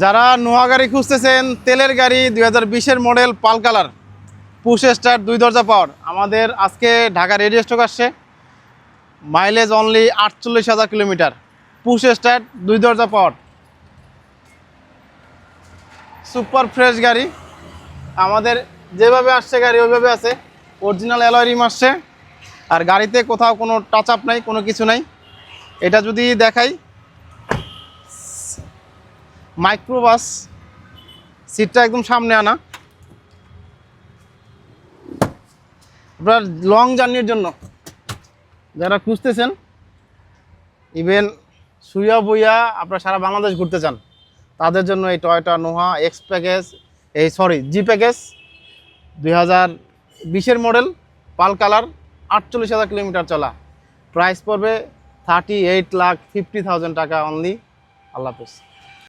যারা নোয়া গাড়ি খুঁজতেছেন, তেলের গাড়ি, দুই হাজার model, pearl colour, push start দুই দরজা পাওয়ার। আমাদের আজকে ঢাকা রেডিও স্টক আসছে। মাইলেজ অনলি আটচল্লিশ হাজার কিলোমিটার। পুশ স্টার দুই দরজা পাওয়ার। সুপার ফ্রেশ গাড়ি। আমাদের যেভাবে আসছে গাড়ি, ওইভাবে আছে। অরিজিনাল অ্যালয় রিম আসছে। আর গাড়িতে কোথাও কোনো টাচ আপ নাই, কোনো কিছু নাই। এটা যদি দেখাই মাইক্রোবাস সিটটা একদম সামনে আনা। আপনার লং জার্নির জন্য যারা খুঁজতেছেন ইভেন সুইয়া বইয়া আপনারা সারা বাংলাদেশ ঘুরতে চান, তাদের জন্য এই টয়টা নোহা এক্স প্যাকেজ এই সরি জি প্যাকেজ দুই হাজার বিশের মডেল পাল কালার, আটচল্লিশ হাজার কিলোমিটার চলা। প্রাইস পড়বে thirty eight lakh fifty thousand টাকা অনলি আল্লাহ হাফিজ।